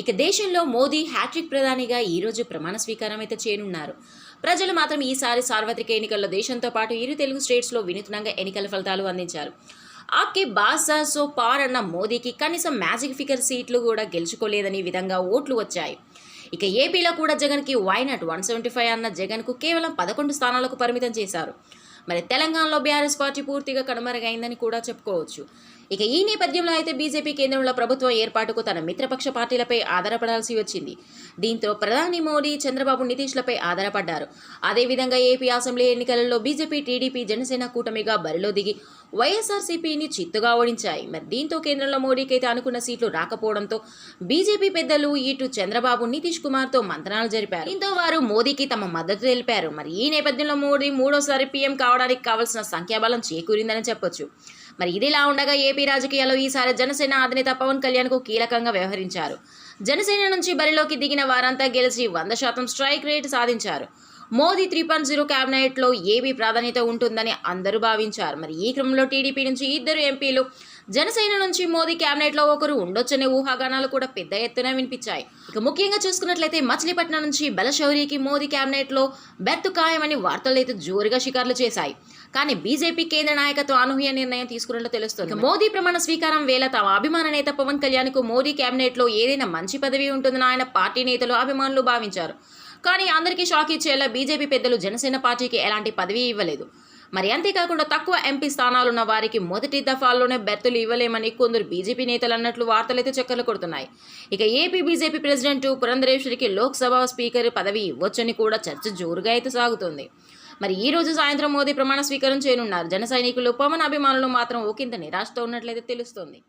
ఇక దేశంలో మోదీ హ్యాట్రిక్ ప్రధానిగా ఈ రోజు ప్రమాణ స్వీకారం అయితే చేయనున్నారు. ప్రజలు మాత్రం ఈసారి సార్వత్రిక ఎన్నికల్లో దేశంతో పాటు ఇరు తెలుగు స్టేట్స్లో వినూత్నంగా ఎన్నికల ఫలితాలు అందించారు. ఆప్కి బాసా సో పార్ అన్న మోదీకి కనీసం మ్యాజిక్ ఫిగర్ సీట్లు కూడా గెలుచుకోలేదని విధంగా ఓట్లు వచ్చాయి. ఇక ఏపీలో కూడా జగన్కి వైనాట్ వన్ సెవెంటీ ఫైవ్ అన్న జగన్కు కేవలం పదకొండు స్థానాలకు పరిమితం చేశారు. మరి తెలంగాణలో బీఆర్ఎస్ పార్టీ పూర్తిగా కనుమరుగైందని కూడా చెప్పుకోవచ్చు. ఇక ఈ నేపథ్యంలో అయితే బీజేపీ కేంద్రంలో ప్రభుత్వం ఏర్పాటుకు తన మిత్రపక్ష పార్టీలపై ఆధారపడాల్సి వచ్చింది. దీంతో ప్రధాని మోడీ చంద్రబాబు నితీష్లపై ఆధారపడ్డారు. అదేవిధంగా ఏపీ అసెంబ్లీ ఎన్నికలలో బీజేపీ టీడీపీ జనసేన కూటమిగా బరిలో దిగి వైఎస్ఆర్సీపీని చిత్తుగా ఓడించాయి. మరి దీంతో కేంద్రంలో మోడీకైతే అనుకున్న సీట్లు రాకపోవడంతో బీజేపీ పెద్దలు ఇటు చంద్రబాబు నితీష్ కుమార్తో మంత్రణాలు జరిపారు. దీంతో వారు మోదీకి తమ మద్దతు తెలిపారు. మరి ఈ నేపథ్యంలో మోడీ మూడోసారి పీఎం రావడానికి కావాల్సిన సంఖ్యాబలం చేకూరిందని చెప్పొచ్చు. మరి ఇదిలా ఉండగా ఏపీ రాజకీయాల్లో ఈసారి జనసేన అధినేత పవన్ కళ్యాణ్కు కీలకంగా వ్యవహరించారు. జనసేన నుంచి బరిలోకి దిగిన వారంతా గెలిచి వంద శాతం స్ట్రైక్ రేట్ సాధించారు. మోదీ త్రీ పాయింట్ జీరో క్యాబినెట్లో ఏపీ ప్రాధాన్యత ఉంటుందని అందరూ భావించారు. మరి ఈ క్రమంలో టీడీపీ నుంచి ఇద్దరు ఎంపీలు జనసేన నుంచి మోదీ క్యాబినెట్లో ఒకరు ఉండొచ్చనే ఊహాగానాలు కూడా పెద్ద ఎత్తున వినిపించాయి. ఇక ముఖ్యంగా చూసుకున్నట్లయితే మచిలీపట్నం నుంచి బలశౌరికి మోదీ క్యాబినెట్లో బెర్త్ ఖాయమని వార్తలు అయితే జోరుగా షికార్లు చేశాయి. కానీ బీజేపీ కేంద్ర నాయకత్వం అనూహ్య నిర్ణయం తీసుకున్నట్లు తెలుస్తుంది. మోదీ ప్రమాణ స్వీకారం వేళ తమ అభిమాన నేత పవన్ కళ్యాణ్కు మోదీ క్యాబినెట్లో ఏదైనా మంచి పదవి ఉంటుందని ఆయన పార్టీ నేతలు అభిమానులు భావించారు. కానీ అందరికీ షాక్ ఇచ్చేలా బీజేపీ పెద్దలు జనసేన పార్టీకి ఎలాంటి పదవి ఇవ్వలేదు. మరి అంతేకాకుండా తక్కువ ఎంపీ స్థానాలున్న వారికి మొదటి దఫాల్లోనే బెర్తులు ఇవ్వలేమని కొందరు బీజేపీ నేతలు అన్నట్లు వార్తలైతే చక్కర్లు కొడుతున్నాయి. ఇక ఏపీ బీజేపీ ప్రెసిడెంట్ పురంధరేశ్వరికి లోక్సభ స్పీకర్ పదవి ఇవ్వొచ్చని కూడా చర్చ జోరుగా అయితే సాగుతుంది. మరి ఈ రోజు సాయంత్రం మోదీ ప్రమాణ స్వీకారం చేయనున్నారు. జన సైనికులు పవన్ అభిమానులు మాత్రం ఒకంత నిరాశతో ఉన్నట్లయితే తెలుస్తోంది.